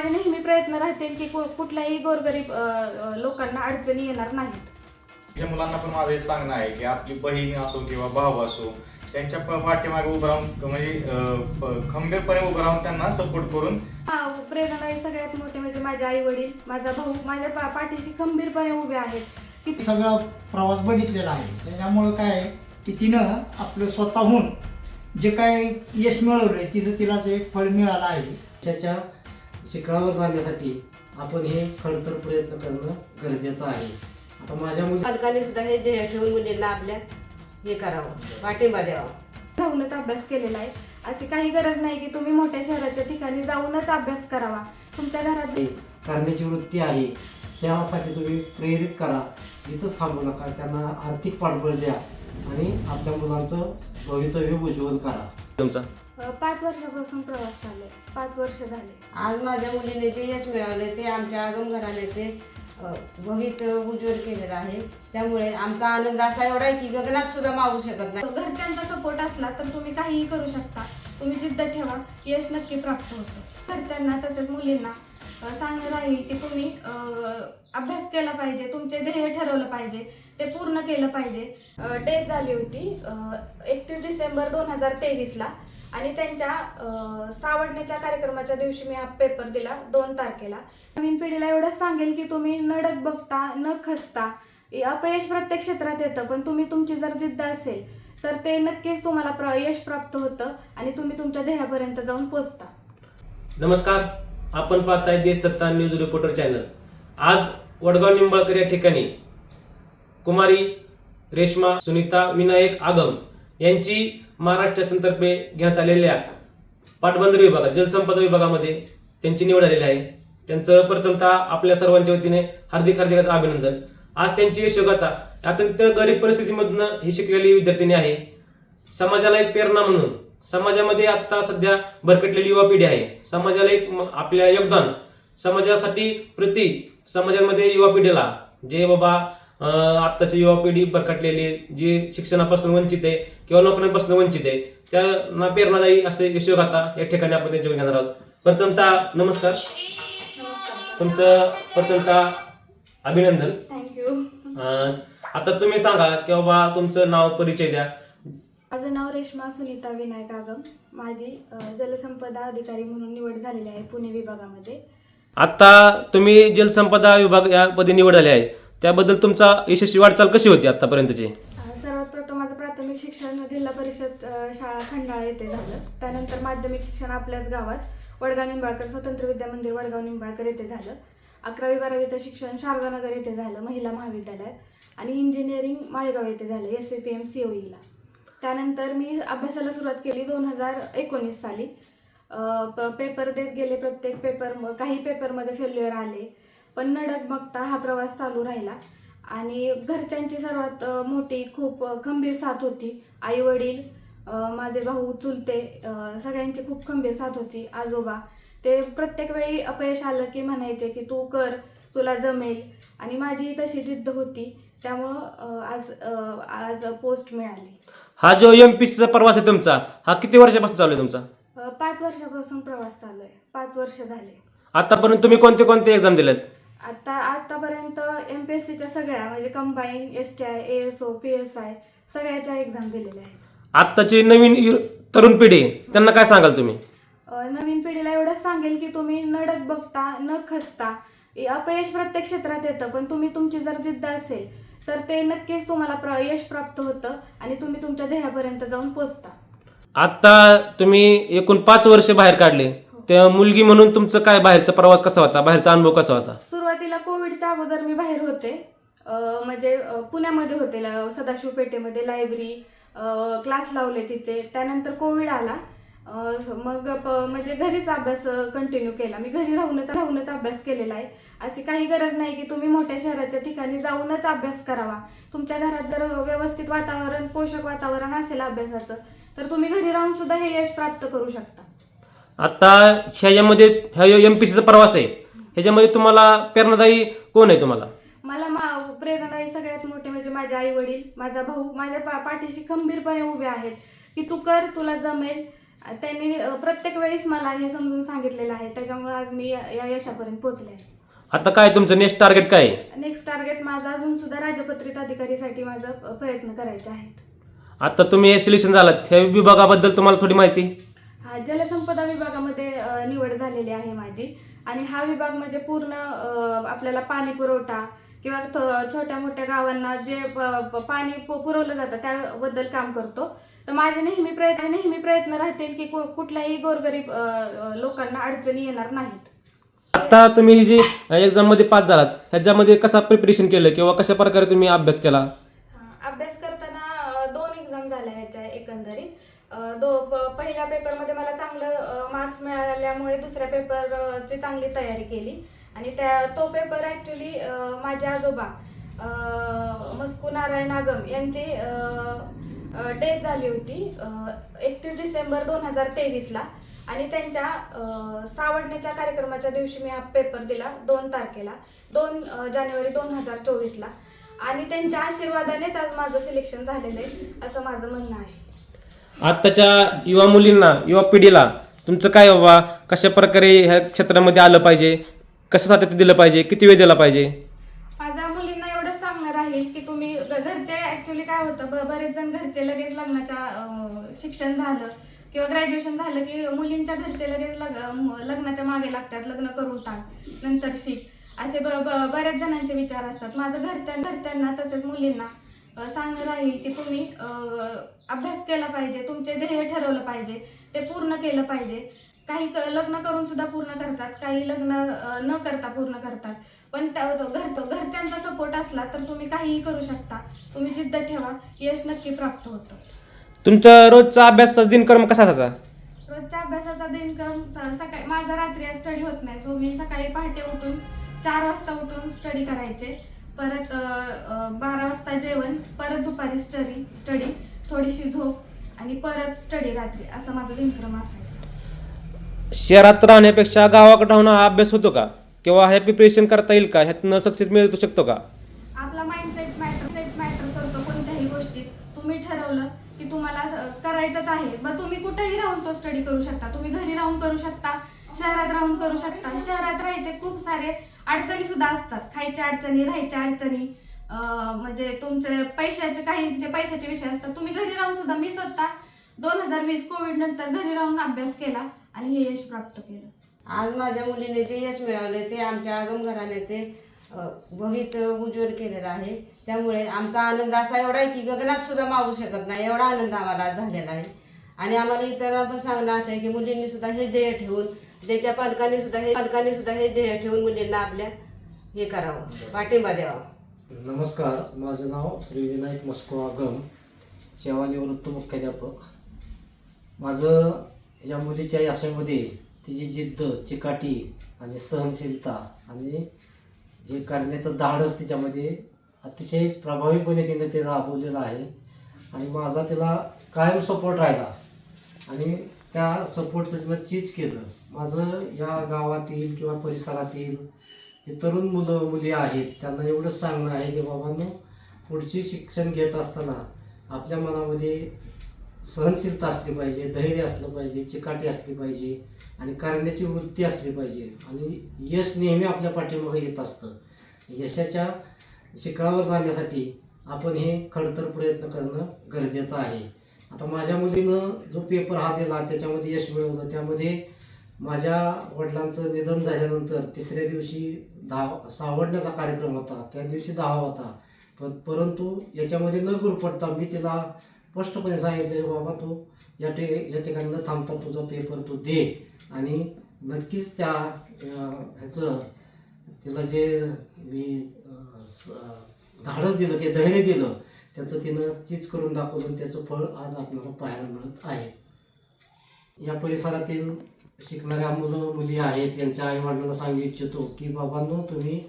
आणि नेहमी प्रयत्न राहतील की कु- कुठल्याही गोरगरीब अ, लोकांना अडचणी येणार नाहीत. त्या मुलांना पण माझं हे सांगणं आहे की आपली बहीण असो किंवा भाऊ असो त्यांच्या प- पाठीमागे उभं राहून म्हणजे अं, प- खंबीरपणे उभं राहून त्यांना सपोर्ट करून हा प्रेरणादायी सगळ्यात मोठे म्हणजे माझे आई वडील माझा भाऊ माझ्या पा- पाठीशी खंबीरपणे उभे आहेत. की सगळा प्रवास बघितलेला आहे. त्याच्यामुळं काय आहे की तिनं आपलं स्वतःहून जे काय यश मिळवलंय तिचं तिला ते फळ मिळालं आहे त्याच्या शिखरावर जाण्यासाठी आपण हे खडतर प्रयत्न करणं गरजेचं आहे. आता माझ्या मुली पालकांनी सुद्धा हे ध्येय ठेवून मुलींना आपल्या हे करावं पाठिंबा द्यावा. राहूनच अभ्यास केलेला आहे. अशी काही गरज नाही की तुम्ही मोठ्या शहराच्या ठिकाणी जाऊनच अभ्यास करावा. तुमच्या घरात करण्याची वृत्ती आहे. ह्यासाठी तुम्ही प्रेरित करा. इथंच थांबू नका. त्यांना आर्थिक पाठबळ द्या आणि आपल्या मुलांचं भवितव्य उज्ज्वल करा. तुमचा? पाच वर्षापासून प्रवास चालू आहे. पाच वर्ष झाले. आज माझ्या मुलीने जे यश मिळवले ते आमच्या आगम घराण्याचे अ, भवितव्य उज्ज्वल केलेलं आहे. त्यामुळे आमचा आनंद असा एवढा आहे की गगनात सुद्धा मावू शकत नाही. घरच्यांचा सपोर्ट असला तर तुम्ही काहीही करू शकता. तुम्ही जिद्द ठेवा. यश नक्की प्राप्त होतं. घरच्यांना तसेच मुलींना सांगणं राहील की तुम्ही अभ्यास केला पाहिजे. तुमचे ध्येय ठरवलं पाहिजे. ते पूर्ण केलं पाहिजे. डेट झाली होती एकतीस डिसेंबर दोन हजार तेवीसला. आणि त्यांच्या सावडण्याच्या कार्यक्रमाच्या दिवशी मी हा पेपर दिला दोन तारखेला. नवीन पिढीला एवढं सांगेल की तुम्ही न डग बघता न खसता. अपयश प्रत्येक क्षेत्रात येतं पण तुम्ही तुमची जर जिद्द असेल तर ते नक्कीच तुम्हाला प्र यश प्राप्त होतं आणि तुम्ही तुमच्या ध्येयापर्यंत जाऊन पोचता. नमस्कार. आपण पाहताय देश सत्ता न्यूज रिपोर्टर चॅनल. आज वडगाव निंबाळकर या ठिकाणी कुमारी रेश्मा सुनीता विनायक आगम यांची महाराष्ट्र शासनातर्फे घेण्यात आलेल्या पाटबंधारे विभागात जलसंपदा विभागामध्ये त्यांची निवड झालेली आहे. त्यांचं प्रथमतः आपल्या सर्वांच्या वतीने हार्दिक हार्दिकाचं अभिनंदन. आज त्यांची यशोगाथा अत्यंत गरीब परिस्थितीमधनं ही शिकलेली विद्यार्थिनी आहे. समाजाला एक प्रेरणा म्हणून समाजामध्ये आता सध्या भरकटलेली युवा पिढी आहे. समाजाला एक आपल्या योगदान समाजासाठी प्रति समाजामध्ये युवा पिढीला. जे बाबा आत्ताची युवा पिढी भरकटलेली आहे, जी शिक्षणापासून वंचित आहे किंवा नोकऱ्यांपासून वंचित आहे त्यांना प्रेरणादायी असे यशोगाथा या ठिकाणी आपण त्यांच्यावर घेणार आहोत. प्रथमतः नमस्कार. तुमचं प्रथमतः अभिनंदन. अं, आता तुम्ही सांगा की बाबा तुमचं नाव परिचय द्या. माझं नाव रेश्मा सुनीता विनायक आगम. माझी अ, जलसंपदा अधिकारी म्हणून निवड झालेली आहे पुणे विभागामध्ये. आता तुम्ही जलसंपदा विभाग या पदी निवड झाली आहे. त्याबद्दल तुमचा यशस्वी वाटचाल कशी होती आतापर्यंतची अ, सर्वात प्रथम माझं प्राथमिक शिक्षण जिल्हा परिषद शाळा खंडाळा येथे झालं. त्यानंतर माध्यमिक शिक्षण आपल्याच गावात वडगाव निंबाळकर स्वतंत्र विद्या मंदिर वडगाव निंबाळकर येथे झालं. अकरावी बारावीचं शिक्षण शारदानगर येथे झालं महिला महाविद्यालयात. आणि इंजिनिअरिंग माळेगाव येथे झालं एस पी एम सी ओईला त्यानंतर मी अभ्यासाला सुरुवात केली दोन हजार एकोणीस साली. प- पेपर देत गेले प्रत्येक पेपर काही पेपरमध्ये फेल्युअर आले. पण न डगमगता हा प्रवास चालू राहिला. आणि घरच्यांची सर्वात मोठी खूप खंबीर साथ होती. आई वडील माझे भाऊ चुलते सगळ्यांची खूप खंबीर साथ होती. आजोबा ते प्रत्येक वेळी अपयश आलं की म्हणायचे की तू कर तुला जमेल. आणि माझी तशी जिद्द होती. त्यामुळं आज आज पोस्ट मिळाली. हा जो एम पी सीचा प्रवास आहे तुमचा हा किती वर्षापासून चालू आहे तुमचा? पाच वर्षापासून प्रवास चालू आहे. पाच वर्ष झाले. आतापर्यंत तुम्ही कोणते कोणते एक्झाम दिलेत? आता आतापर्यंत एम पी एस सीच्या सगळ्या म्हणजे combine S T I A S O P S I सगळ्याच्या एक्झाम दिलेल्या आहेत. आत्ताची नवीन यु- तरुण पिढी त्यांना काय सांगाल तुम्ही? अ, नवीन पिढीला एवढंच सांगेल की तुम्ही न डग बघता न खचता इ- अपयश प्रत्येक क्षेत्रात येतं पण तुम्ही तुमची जर जिद्द असेल तर ते नक्कीच तुम्हाला प्र यश प्राप्त होतं आणि तुम्ही तुमच्या ध्येयापर्यंत जाऊन पोचता. आता तुम्ही एकूण पाच वर्ष बाहेर काढले. त्या मुलगी म्हणून तुमचं काय बाहेरचा प्रवास कसा होता? बाहेरचा अनुभव कसा होता? सुरुवातीला कोविडच्या अगोदर मी बाहेर होते. म्हणजे पुण्यामध्ये होते ल- सदाशिव पेठेमध्ये लायब्ररी क्लास लावले तिथे. त्यानंतर कोविड आला. मग प- म्हणजे घरीच अभ्यास कंटिन्यू केला. मी घरी राहूनच राहूनच अभ्यास केलेला आहे. अशी काही गरज नाही की तुम्ही मोठ्या शहराच्या ठिकाणी जाऊनच अभ्यास करावा. तुमच्या घरात जर व्यवस्थित वातावरण पोषक वातावरण असेल अभ्यासाचं तर तुम्ही घरी राहून सुद्धा हे यश प्राप्त करू शकता. आता ह्याच्यामध्ये ह्या एम पी सीचा प्रवास आहे. ह्याच्यामध्ये तुम्हाला प्रेरणादायी कोण आहे तुम्हाला? मला मा प्रेरणादायी सगळ्यात मोठे म्हणजे माझे आई वडील माझा भाऊ माझ्या पा पाठीशी खंबीरपणे उभे आहेत की तू कर तुला जमेल. अ, त्यांनी अ, प्रत्येक वेळेस मला हे समजून सांगितलेलं आहे. त्याच्यामुळे आज मी या या यशापर्यंत पोहोचले आहे. आता काय तुमचं नेक्स्ट टार्गेट काय आहे? नेक्स्ट टार्गेट माझा अजून सुद्धा राजपत्रित अधिकारीसाठी माझा अ, प्रयत्न करायचे आहेत. आता तुम्ही सिलेक्शन झालात. ह्या विभागाबद्दल तुम्हाला थोडी माहिती? जलसंपदा विभागामध्ये निवड झालेली आहे माझी. आणि हा विभाग म्हणजे पूर्ण आपल्याला पाणी पुरवठा किंवा छोट्या मोठ्या गावांना जे पाणी पुरवलं जातं त्याबद्दल काम करतो. तर माझे नेहमी प्रयत्न नेहमी प्रयत्न राहतील की कु- कुठल्याही गोरगरीब लोकांना अडचणी येणार नाहीत. आता तुम्ही ही जी एक्झाममध्ये पास झालात ह्याच्यामध्ये कसा प्रिपरेशन केलं किंवा कशा प्रकारे तुम्ही अभ्यास केला? अभ्यास करताना दोन एक्झाम झाल्या ह्याच्या एकंदरीत. दो प- पहिल्या पेपरमध्ये मला चांगलं मार्क्स मिळाल्यामुळे दुसऱ्या पेपरची चांगली तयारी केली. आणि त्या तो पेपर ॲक्च्युली माझे आजोबा मस्कू नारायण आगम यांची डेथ झाली होती एकतीस डिसेंबर दोन हजार तेवीसला. आणि त्यांच्या सावडण्याच्या कार्यक्रमाच्या दिवशी मी हा पेपर दिला दोन तारखेला दोन जानेवारी दोन हजार चोवीसला. आणि त्यांच्या आशीर्वादानेच आज माझं सिलेक्शन झालेलं आहे असं माझं म्हणणं आहे. आत्ताच्या युवा मुलींना युवा पिढीला तुमचं काय बाबा कशा प्रकारे ह्या क्षेत्रामध्ये आलं पाहिजे? कसं ते दिलं पाहिजे? किती वेळ दिला पाहिजे? माझ्या मुलींना एवढंच सांगणार आहे की तुम्ही घरचे ऍक्च्युली काय होतं? ब- बरेच जण घरचे लगेच लग्नाच्या अं, शिक्षण झालं किंवा ग्रॅज्युएशन झालं की मुलींच्या घरचे लगेच लग- लग्नाच्या मागे लागतात लग्न करून टाक नंतर शिक. असे ब ब- बऱ्याच जणांचे विचार असतात. माझं घरच्या घरच्यांना तसेच मुलींना अं, सांगणं राहील की तुम्ही अं, अभ्यास केला पाहिजे तुमचे ध्येय ठरवलं पाहिजे ते पूर्ण केलं पाहिजे. काही लग्न करून सुद्धा पूर्ण करतात काही लग्न न करता पूर्ण करतात. पण त्या तो घर तो घरच्यांचा सपोर्ट असला तर तुम्ही काहीही करू शकता. तुम्ही जिद्द ठेवा यश नक्की प्राप्त होतं. तुमचा रोजचा अभ्यासाचा दिनक्रम कसा असायचा? रोजच्या अभ्यासाचा दिनक्रम सकाळी माझा रात्री स्टडी होत नाही सो मी सकाळी पहाटे उठून चार वाजता उठून स्टडी करायचे. परत बारा वाजता जेवण परत दुपारी स्टडी स्टडी थोडीशी झोप आणि परत स्टडी रात्री. असा माझा दिनक्रम असायचा. शहरात राहण्यापेक्षा गावाकडे राहून हा अभ्यास होतो का? किंवा हे प्रिपरेशन करता येईल का? ह्यातनं सक्सेस मिळू शकतो का? आपला माइंडसेट मॅटर सेट मॅटर करतो कोणत्याही गोष्टीत. तुम्ही ठरवलं की तुम्हाला स- करायचंच आहे. मग तुम्ही कुठेही राहून तो स्टडी करू शकता. तुम्ही घरी राहून करू शकता शहरात राहून करू शकता. शहरात राहायचे खूप सारे अडचणी सुद्धा असतात. खायच्या अडचणी राहायच्या अडचणी. म्हणजे तुमचे पैशाचे काहींचे पैशाचे विषय असतात तुम्ही घरी राहून सुद्धा मी स्वतः दोन हजार वीस कोविड नंतर घरी राहून अभ्यास केला आणि हे यश प्राप्त केलं. आज माझ्या मुलीने जे यश मिळवले ते आमच्या आगम घराण्याचे भवित उज्ज्वल केलेलं आहे. त्यामुळे आमचा आनंद असा एवढा आहे की गगनात सुद्धा मावू शकत नाही एवढा आनंद आम्हाला झालेला आहे. आणि आम्हाला इतरांना पण सांगणं असं आहे की मुलींनी सुद्धा हे ध्येय ठेवून त्याच्या पालकांनी सुद्धा हे पालकांनी सुद्धा हे ध्येय ठेवून मुलींना आपल्या हे करावं पाठिंबा द्यावा. नमस्कार माझं नाव श्री विनायक मस्को आगम सेवानिवृत्त मुख्याध्यापक. माझं या मुलीच्या याशामध्ये तिची जिद्द चिकाटी आणि सहनशीलता आणि हे करण्याचं धाडस तिच्यामध्ये अतिशय प्रभावीपणे तिने ते राबवलेलं आहे. आणि माझा तिला कायम सपोर्ट राहिला. आणि त्या सपोर्टचं तिनं चीज केलं. माझं या गावातील किंवा परिसरातील जे तरुण मुलं मुली आहेत त्यांना एवढंच सांगणं आहे की बाबांनो पुढची शिक्षण घेत असताना आपल्या मनामध्ये सहनशीलता असली पाहिजे धैर्य असलं पाहिजे चिकाटी असली पाहिजे आणि करण्याची वृत्ती असली पाहिजे. आणि यश नेहमी आपल्या पाठीमागे येत असतं. यशाच्या शिखरावर जाण्यासाठी आपण हे खडतर प्रयत्न करणं गरजेचं आहे. आता माझ्या मुलीनं जो पेपर हा दिला त्याच्यामध्ये यश मिळवलं त्यामध्ये माझ्या वडिलांचं निधन झाल्यानंतर तिसऱ्या दिवशी दहा सावडण्याचा कार्यक्रम होता. त्या दिवशी दहा होता. पण परंतु याच्यामध्ये न गुरफटता मी तिला स्पष्टपणे सांगितले बाबा तू या ठे या ठिकाणी न थांबता तुझा पेपर तू दे. आणि नक्कीच त्या ह्याचं तिला जे मी स- धाडस दिलं की धैर्य दिलं त्याचं तिनं चीज करून दाखवलं त्याचं फळ आज आपल्याला पाहायला मिळत आहे. या परिसरातील शिकणाऱ्या मुलं मुली आहेत त्यांच्या आईवडिलांना सांगू इच्छितो की बाबांनो तुम्ही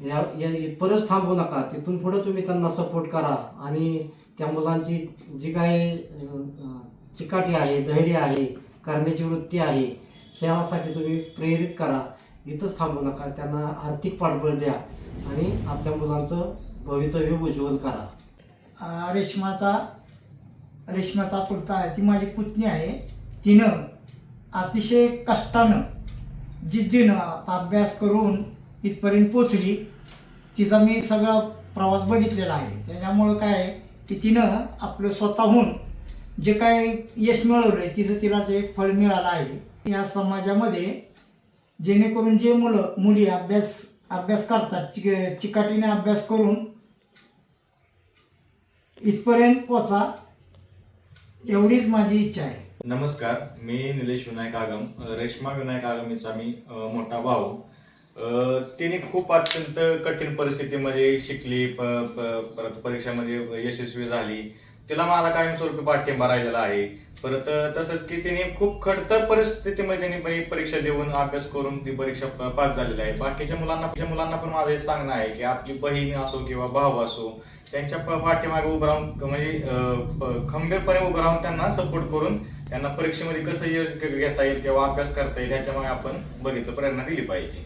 या या इथपर्यंत थांबू नका. तिथून पुढं तुम्ही त्यांना सपोर्ट करा. आणि त्या मुलांची जी काही चिकाटी आहे धैर्य आहे करण्याची वृत्ती आहे ह्यासाठी तुम्ही प्रेरित करा. इथंच थांबू नका. त्यांना आर्थिक पाठबळ द्या आणि आपल्या मुलांचं भवितव्य उज्ज्वल करा. रेश्माचा रेश्माचा पुरता आहे. ती माझी पुतणी आहे. तिनं अतिशय कष्टानं जिद्दीनं अभ्यास करून इथपर्यंत पोचली. तिचा मी सगळा प्रवास बघितलेला आहे. त्याच्यामुळं काय की तिनं आपलं स्वतःहून जे काय यश मिळवलं आहे तिचं तिला ते फळ मिळालं आहे या समाजामध्ये जेणेकरून जे मुलं मुली अभ्यास अभ्यास करतात चिक चिकाटीने अभ्यास करून इथपर्यंत पोचा एवढीच माझी इच्छा आहे. नमस्कार मी निलेश विनायक आगम. रेश्मा विनायक आगमीचा मी मोठा भाऊ. तिने खूप अत्यंत कठीण परिस्थितीमध्ये शिकली प प- परत परीक्षामध्ये यशस्वी झाली. तिला मला कायमस्वरूपी पाठिंबा राहिलेला आहे. परत तसंच की तिने खूप खडतर परिस्थितीमध्ये तिने परीक्षा देऊन अभ्यास करून ती परीक्षा पास झालेली आहे. बाकीच्या मुलांना मुलांना पण माझं हे सांगणं आहे की आपली बहीण असो किंवा भाऊ असो त्यांच्या प- पाठीमागे उभं राहून म्हणजे प- खंबीरपणे उभं राहून त्यांना सपोर्ट करून त्यांना परीक्षेमध्ये कसं यश घेता येईल किंवा अभ्यास करता येईल याच्यामुळे आपण बघितलं प्रेरणा दिली पाहिजे.